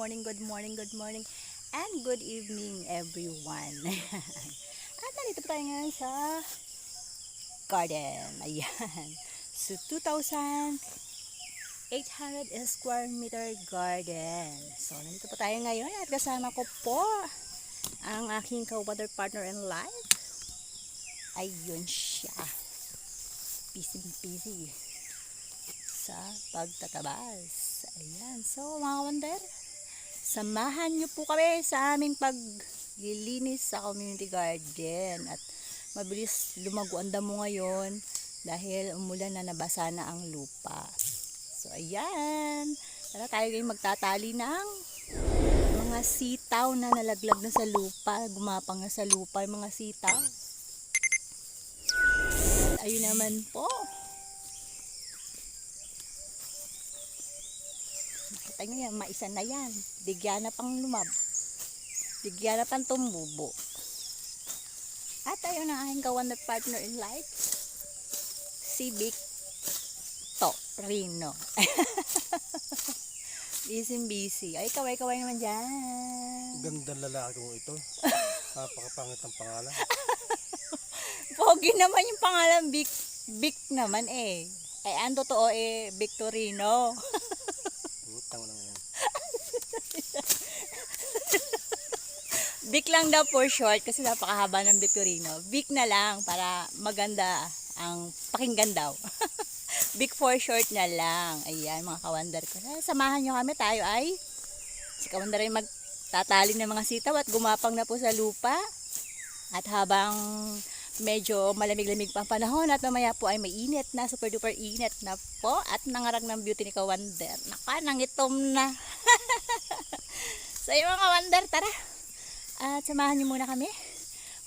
Morning, good morning, good morning, and good evening everyone. At nandito po tayo ngayon sa garden. Ayan. So, 2,800 square meter garden. So, nandito po tayo ngayon at kasama ko po ang aking co-water partner in life. Ayun siya. Busy busy sa pagtatabas. Ayan. So, mga wonder, samahan nyo po kami sa aming paglilinis sa community garden. At mabilis lumago ang damo ngayon dahil umulan na nabasa na ang lupa. So, ayan. Tara tayo ngayon magtatali ng mga sitaw na nalaglag na sa lupa, gumapang na sa lupa yung mga sitaw. Ayun naman po. Nakita nyo yan, maisan na yan. Digya na pang lumab. Digya na pang tumubo. At ayun ang aking ka-wonder partner in life. Si Vic Torino. busy busy. Ay, kaway-kaway naman dyan. Gandang lalaki mo ito. Napakapangit ang pangalan. Pogi naman yung pangalan Vic. Vic naman eh. Eh, ang totoo eh, Victorino. Utang lang yan. Vic lang daw for short kasi napakahaba ng Victorino. Vic na lang para maganda ang pakinggan daw. Vic for short na lang. Ayan mga kawander ko. Eh, Samahan nyo kami. Tayo ay si kawander ay magtatali ng mga sitaw at gumapang na po sa lupa. At habang medyo malamig-lamig pa ang panahon at mamaya po ay mainit na, super duper init na po at nangarag ng beauty ni Kawander. Naka, nangitom na. so yung mga kawander, tara. At samahan niyo muna kami.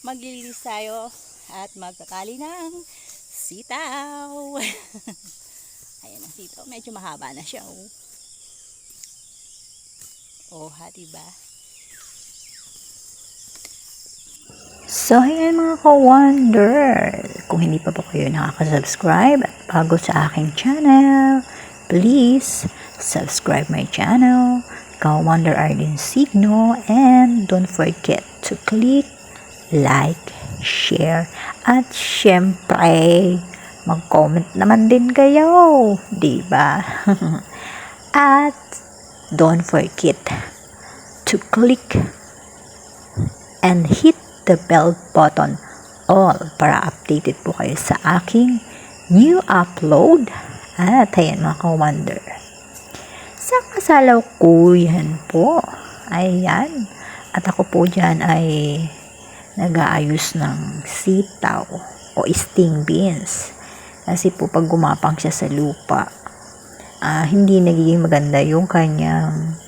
Maglilinis tayo at magtatali ng sitaw. Ayan ang sitaw. Medyo mahaba na siya. Oh, oh ha, diba? So, ayan mga ka-wonder. Kung hindi pa po kayo nakaka-subscribe at bago sa aking channel, please subscribe my channel, Ka-Wonder Arden Signo, and don't forget to click like, share, at syempre, mag-comment naman din kayo, di ba? at don't forget to click and hit the bell button all para updated po kayo sa aking new upload. At ayan mga ka-wonder. Sa kasalaw ko yan po. Ayan. At ako po dyan ay nag-aayos ng sitaw o sting beans. Kasi po pag gumapang siya sa lupa, ah, hindi nagiging maganda yung kanyang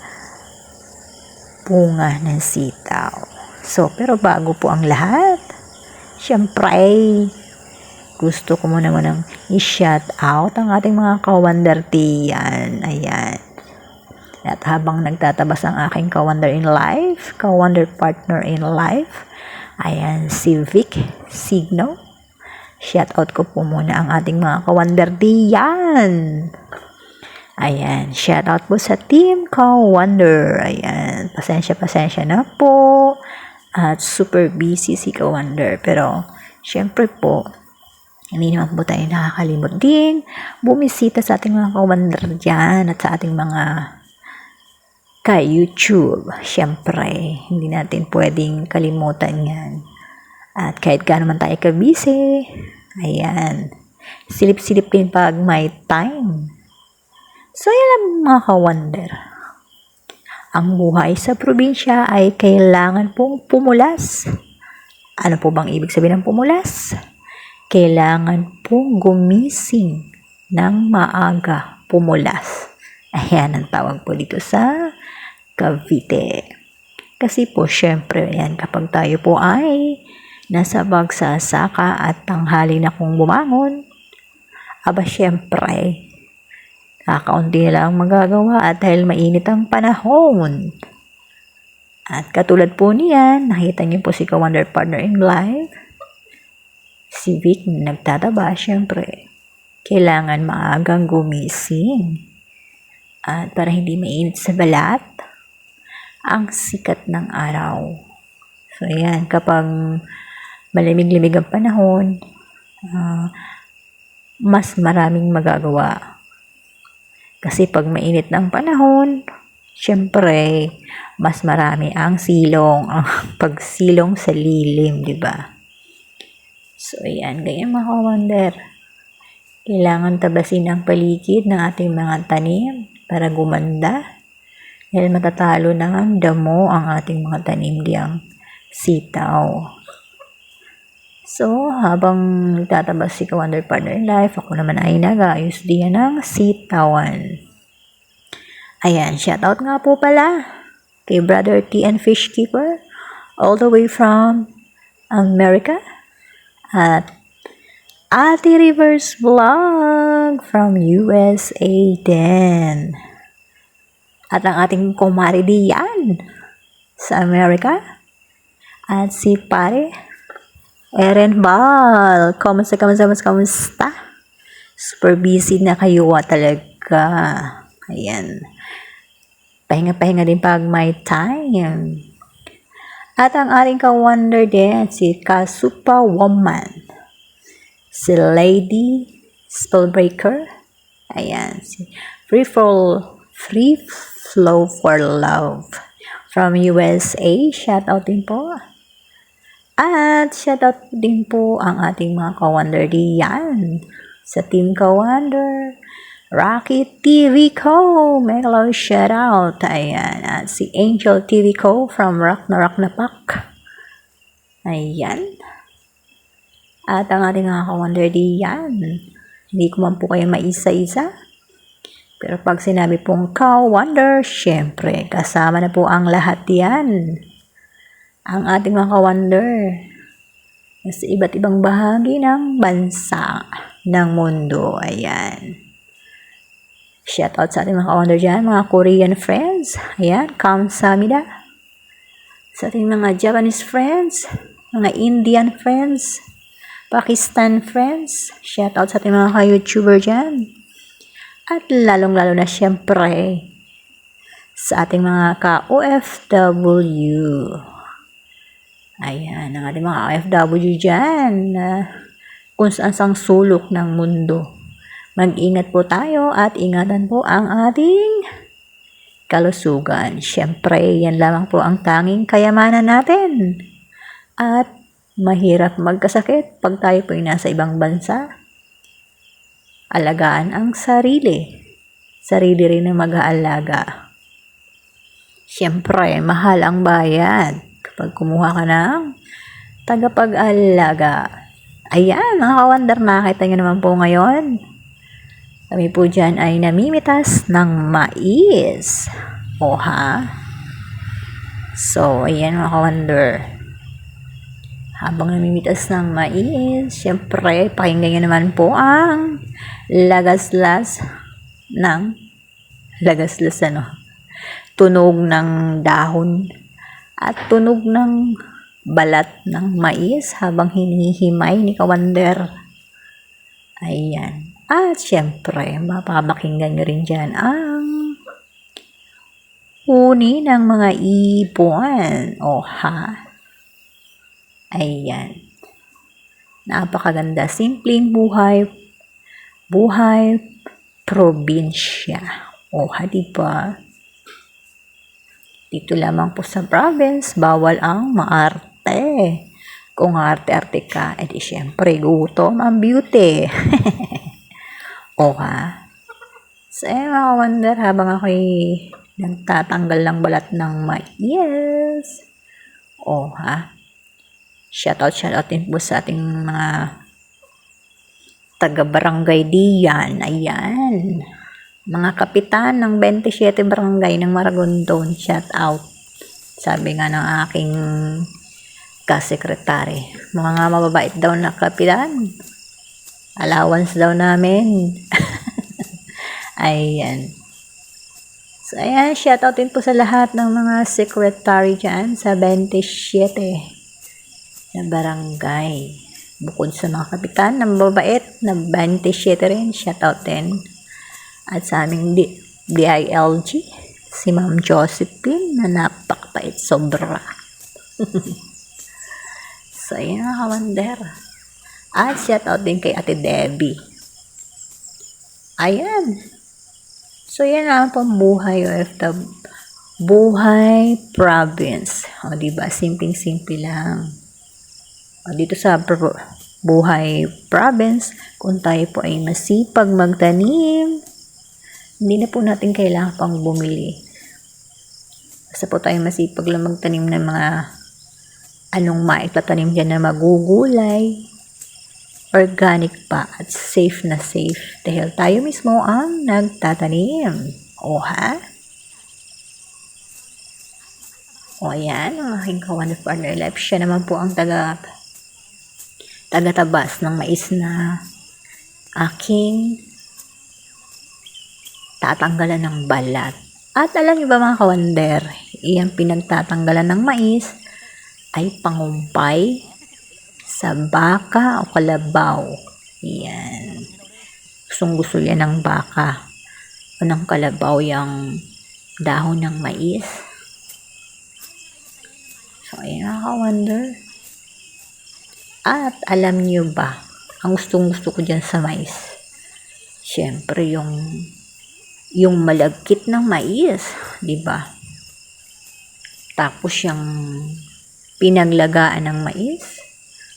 bunga ng sitaw. So, pero bago po ang lahat, syempre, gusto ko muna munang i-shout out ang ating mga kawander tiyan. Ayan. At habang nagtatabas ang aking kawander in life, kawander partner in life, ayan, si Vic Signo. Shout out ko po muna ang ating mga kawander diyan. Ayan, shout out po sa Team Kawander. Ayan, pasensya, pasensya na po. At super busy si Kawander. Pero, syempre po, hindi naman po tayo nakakalimot din. Bumisita sa ating mga kawander dyan at sa ating mga ka-YouTube. Syempre, hindi natin pwedeng kalimutan yan. At kahit gaano man tayo ka-busy, ayan, silip-silip din pag may time. So, yan lang mga ka-wonder. Ang buhay sa probinsya ay kailangan pong pumulas. Ano po bang ibig sabihin ng pumulas? Kailangan pong gumising ng maaga pumulas. Ayan ang tawag po dito sa Cavite. Kasi po, syempre, yan, kapag tayo po ay nasa bagsasaka at tanghali na kung bumangon, aba syempre, kakaunti na lang ang magagawa at dahil mainit ang panahon. At katulad po niyan, nakita niyo po si Ka-Wonder Partner in Life, si Vic na nagtataba, syempre, kailangan maagang gumising. At para hindi mainit sa balat, ang sikat ng araw. So, ayan, kapag malimig-limig ang panahon, ah, mas maraming magagawa. Kasi pag mainit ng panahon, syempre, mas marami ang silong, ang pagsilong sa lilim, di ba? So, ayan, ganyan mga ka-wonder. Kailangan tabasin ang paligid ng ating mga tanim para gumanda. Dahil matatalo ng damo ang ating mga tanim diyang sitaw. So, habang nagtatabas si Ka-Wonder Partner in Life, ako naman ay nag-ayos diyan ng sitawan. Ayan, shoutout nga po pala kay Brother T and Fish Keeper all the way from America at Ate Rivers Vlog from USA din. At ang ating kumari diyan sa America at si pare Eren Bal. Kamusta, kamusta, kamusta, kamusta? Super busy na kayo ah, talaga. Ayan. Pahinga-pahinga din pag may time. At ang ating ka-wonder din, si Kasupa Woman. Si Lady Spellbreaker. Ayan. Si Free for Free Flow for Love. From USA. Shout out din po. At shoutout din po ang ating mga ka-wonder diyan sa Team Ka-Wonder. Rocky TV Co. Hello, shoutout. Ayan. At si Angel TV Co. from Rock na Rock na Pak. Ayan. At ang ating mga ka-wonder diyan. Hindi ko man po kayo maisa-isa. Pero pag sinabi pong ka-wonder, syempre, kasama na po ang lahat yan ang ating mga ka-wonder sa iba't ibang bahagi ng bansa ng mundo. Ayan. Shout out sa ating mga ka-wonder dyan, mga Korean friends. Ayan, kamsamida. Sa ating mga Japanese friends, mga Indian friends, Pakistan friends. Shout out sa ating mga ka-YouTuber dyan. At lalong-lalo na syempre sa ating mga ka-OFW. Ayan, ang ating mga OFW dyan na kung saan sang sulok ng mundo. Mag-ingat po tayo at ingatan po ang ating kalusugan. Siyempre, yan lamang po ang tanging kayamanan natin. At mahirap magkasakit pag tayo po ay nasa ibang bansa. Alagaan ang sarili. Sarili rin ang mag-aalaga. Siyempre, mahal ang bayad kapag kumuha ka ng tagapag-alaga. Ayan, mga ka-wonder, nakita nyo naman po ngayon. Kami po dyan ay namimitas ng mais. O ha? So, ayan mga ka-wonder. Habang namimitas ng mais, syempre, pakinggan nyo naman po ang lagaslas ng lagaslas ano, tunog ng dahon at tunog ng balat ng mais habang hinihimay ni Kawander. Ayan. At syempre, mapapakinggan nyo rin dyan ang huni ng mga ibon. O ha? Ayan. Napakaganda. Simpleng buhay. Buhay probinsya. O ha, diba? Dito lamang po sa province, bawal ang maarte. Kung arte-arte ka, edi syempre gutom ang beauty. o ha? So, eh, mga wonder, habang ako'y nagtatanggal ng balat ng mais. O ha? Shoutout, shoutout din po sa ating mga taga-barangay diyan. Ayan mga kapitan ng 27 barangay ng Maragondon, shout out. Sabi nga ng aking kasekretary. Mga mababait daw na kapitan. Allowance daw namin. ayan. So, ayan, shout out din po sa lahat ng mga secretary dyan sa 27 na barangay. Bukod sa mga kapitan na mababait na 27 rin, shout out din at sa aming D- DILG, si Ma'am Josephine na napakapait sobra. so, yun mga kawander. At shout out din kay Ate Debbie. Ayan. So, yan ang pambuhay OFW. Buhay province. O, diba? Simpleng-simple lang. O, dito sa buhay province, kung tayo po ay masipag magtanim, hindi na po natin kailangan pang bumili. Basta po tayo masipag lang magtanim ng mga anong maitatanim dyan na magugulay, organic pa at safe na safe dahil tayo mismo ang nagtatanim. O ha? O ayan, ang aking kawan of partner life. Siya naman po ang taga tagatabas ng mais na aking tatanggalan ng balat. At alam niyo ba mga kawander, iyang pinagtatanggalan ng mais ay pangumpay sa baka o kalabaw. Yan. Gustong gusto yan ng baka o ng kalabaw yung dahon ng mais. So, ayan mga ka-wonder. At alam niyo ba, ang gustong gusto ko dyan sa mais, syempre yung yung malagkit ng mais, di ba? Tapos yung pinaglagaan ng mais,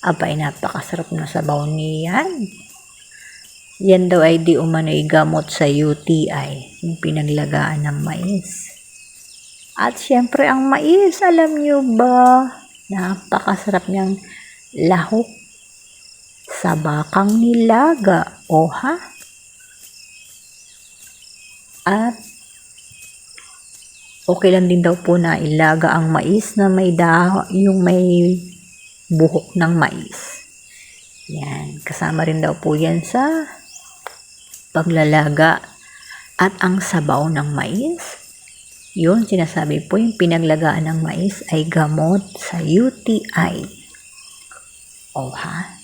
abay napakasarap na sabaw niyan. Yan daw ay di umano'y gamot sa UTI, yung pinaglagaan ng mais. At syempre ang mais, alam nyo ba, napakasarap niyang lahok sa bakang nilaga. O ha? At okay lang din daw po na ilaga ang mais na may da yung may buhok ng mais. Yan, kasama rin daw po yan sa paglalaga at ang sabaw ng mais. Yun, sinasabi po yung pinaglagaan ng mais ay gamot sa UTI. O ha?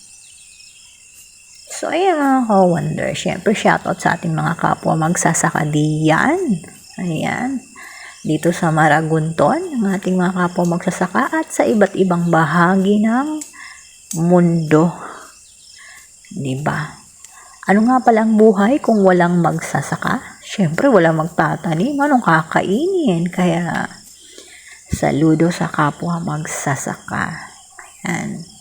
So, ayan mga ka-wonder. Siyempre, shoutout sa ating mga kapwa magsasaka diyan. Ayan. Dito sa Maragunton, ang ating mga kapwa magsasaka at sa iba't ibang bahagi ng mundo. Diba? Ano nga pala ang buhay kung walang magsasaka? Siyempre, walang magtatanim. Anong kakainin? Kaya, saludo sa kapwa magsasaka. Ayan.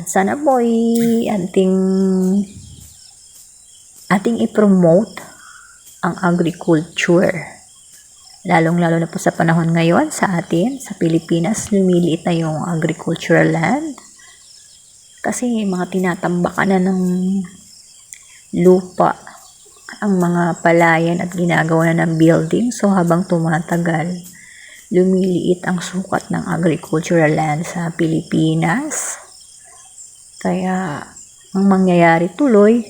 At sana po ay ating ating i-promote ang agriculture. Lalong-lalo na po sa panahon ngayon sa atin, sa Pilipinas, lumiliit na yung agricultural land. Kasi mga tinatambakan na ng lupa ang mga palayan at ginagawa na ng building. So habang tumatagal, lumiliit ang sukat ng agricultural land sa Pilipinas. Kaya, ang mangyayari tuloy,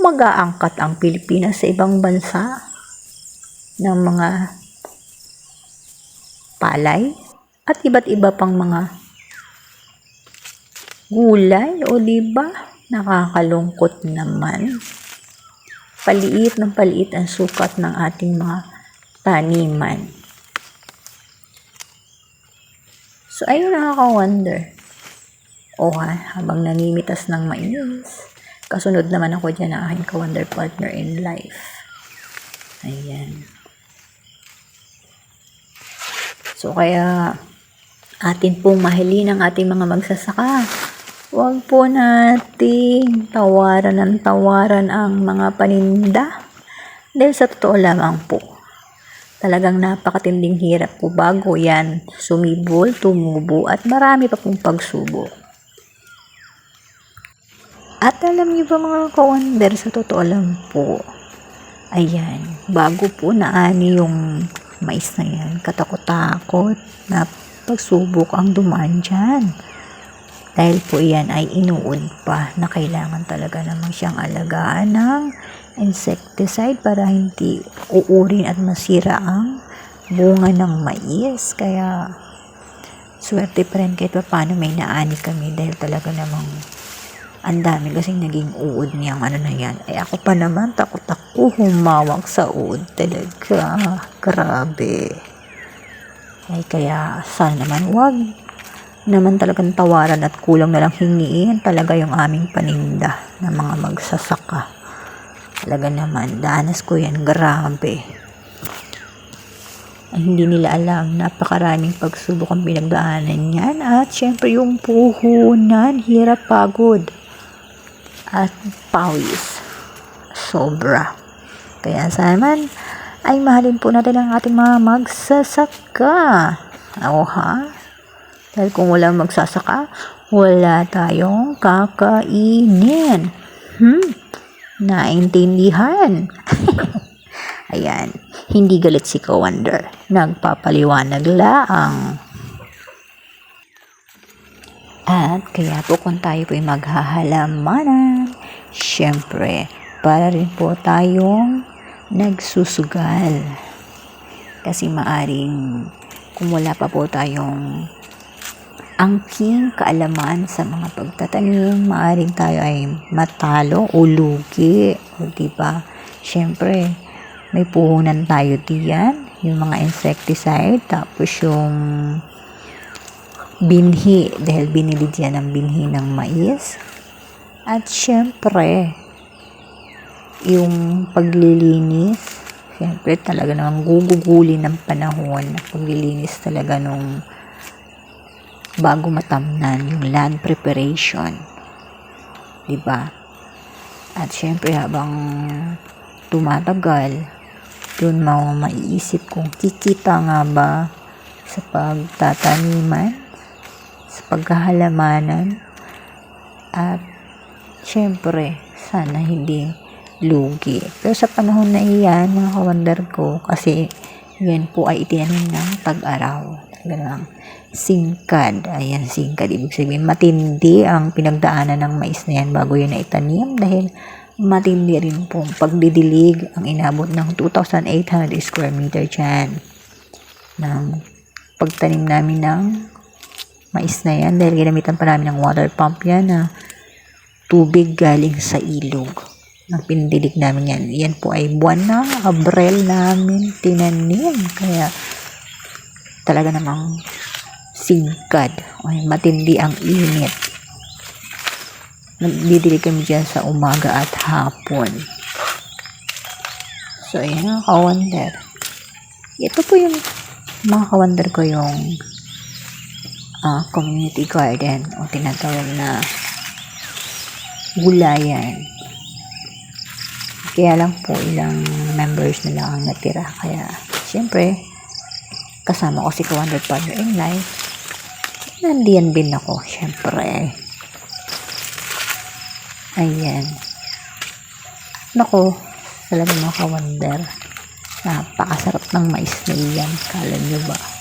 mag-aangkat ang Pilipinas sa ibang bansa ng mga palay at iba't iba pang mga gulay. O di ba? Nakakalungkot naman. Paliit ng paliit ang sukat ng ating mga taniman. So ayun nakaka-wonder o ha, habang nanimitas ng mais. Kasunod naman ako dyan ng aking ka-wonder partner in life. Ayan. So, kaya atin pong mahalin ang ating mga magsasaka. Huwag po nating tawaran ng tawaran ang mga paninda. Dahil sa totoo lamang po, talagang napakatinding hirap po bago yan sumibol, tumubo at marami pa pong pagsubok. At alam niyo ba mga ka-wonder, sa totoo lang po, ayan, bago po naani yung mais na yan, katakot-takot na pagsubok ang dumaan dyan. Dahil po yan ay inuod pa na kailangan talaga naman siyang alagaan ng insecticide para hindi uurin at masira ang bunga ng mais. Kaya, swerte pa rin kahit pa paano may naani kami dahil talaga namang Ang dami kasing naging uod niyang ano na yan. Ay ako pa naman, takot ako humawak sa uod talaga. Grabe. Ay kaya sana naman wag naman talagang tawaran at kulang na lang hingiin talaga yung aming paninda ng mga magsasaka. Talaga naman, danas ko yan, grabe. Ay, hindi nila alam, napakaraming pagsubok ang pinagdaanan yan. At syempre yung puhunan, hirap pagod. At pawis. Sobra. Kaya naman, ay mahalin po natin ang ating mga magsasaka. Oo ha? Dahil kung wala magsasaka, wala tayong kakainin. Hmm? Naintindihan. Ayan. Hindi galit si Kawander. Nagpapaliwanag laang. At kaya po kung tayo po'y maghahalamanan, syempre, para rin po tayong nagsusugal. Kasi maaring kung wala pa po tayong angking kaalaman sa mga pagtatanim, maaring tayo ay matalo o lugi. O diba? Syempre, may puhunan tayo diyan, yung mga insecticide, tapos yung binhi, dahil binili diyan ang binhi ng mais. At syempre, yung paglilinis, syempre talaga namang guguguli ng panahon, paglilinis talaga nung bago matamnan yung land preparation. 'Di ba? At syempre habang tumatagal, doon mo maiisip kung kikita nga ba sa pagtataniman, sa pagkahalamanan, at syempre, sana hindi lugi. Pero sa panahon na iyan, mga kawander ko, kasi yan po ay itinanim ng tag-araw. Talaga lang, singkad. Ayan, singkad. Ibig sabihin, matindi ang pinagdaanan ng mais na yan bago yun na itanim dahil matindi rin po pagdidilig ang inabot ng 2,800 square meter dyan ng pagtanim namin ng mais na yan dahil ginamitan pa namin ng water pump yan na tubig galing sa ilog ng pindilig namin yan. Yan po ay buwan ng Abril namin tinanim. Kaya talaga namang singkad. Ay, matindi ang init. Nagdidilig kami dyan sa umaga at hapon. So, ayan kawander. Ito po yung mga kawander ko yung ah, community garden o tinatawag na gulayan. Kaya lang po ilang members na lang ang natira. Kaya, syempre, kasama ko si Kawander Partner in Life. Nandiyan din ako, syempre. Ayan. Nako, talaga mga kawander. Napakasarap ng mais na iyan. Kala nyo ba?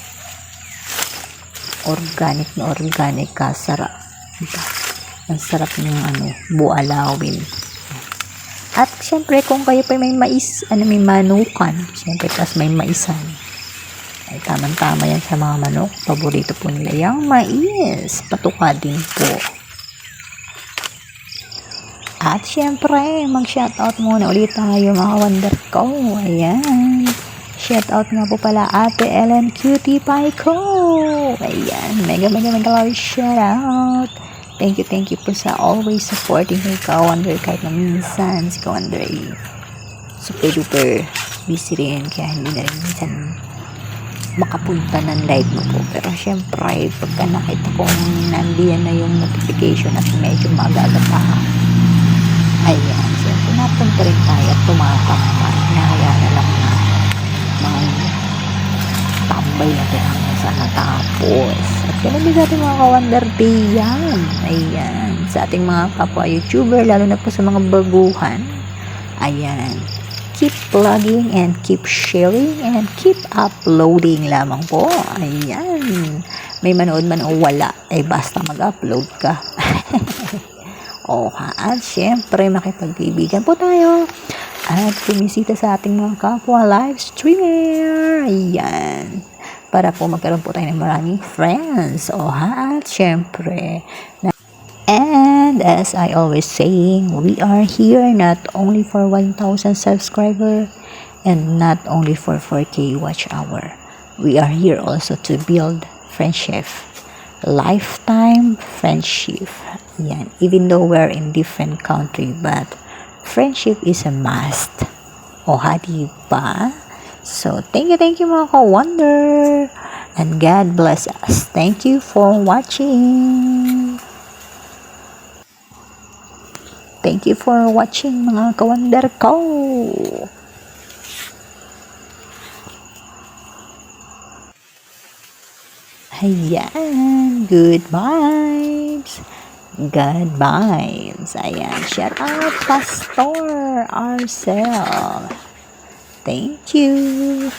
Organic na organic kasarap. Diba? Ang sarap ng ano, bualawin. At syempre, kung kayo pa may mais, ano, may manukan, syempre, tas may maisan. Ay, tamang-tama yan sa mga manok. Paborito po nila yung mais. Patuka din po. At syempre, mag-shoutout muna ulit tayo mga wonder ko. Ayan. Shoutout nga po pala Ate Ellen Cutie Pie ko. Ayan. Mega, mega, mega large shoutout. Thank you, thank you po sa always supporting kay Kawander kahit na minsan si Kawander ay super duper busy rin kaya hindi na rin minsan makapunta ng live mo po. Pero syempre, pagka nakita kong nandiyan na yung notification at medyo maaga pa, ayan, syempre napunta rin tayo at tumatambay. Nahaya na lang na mga tambay natin hanggang sa natapos. At ganun din sa ating mga kawander yan. Ayan. Sa ating mga kapwa YouTuber, lalo na po sa mga baguhan. Ayan. Keep plugging and keep sharing and keep uploading lamang po. Ayan. May manood man o wala, ay basta mag-upload ka. o ha, at syempre makipagbibigan po tayo at bumisita sa ating mga kapwa live streamer. Ayan. Para po magkaroon po tayo ng maraming friends. O ha, at syempre. And as I always saying, we are here not only for 1,000 subscriber and not only for 4K watch hour. We are here also to build friendship. Lifetime friendship. Yan. Even though we're in different country, but friendship is a must. O ha, di ba? So, thank you, thank you mga ka-wonder. And God bless us. Thank you for watching. Thank you for watching mga ka-wonder ko. Ayan. Good vibes. Good vibes. Ayan. Shout out, Pastor Arcel. Thank you.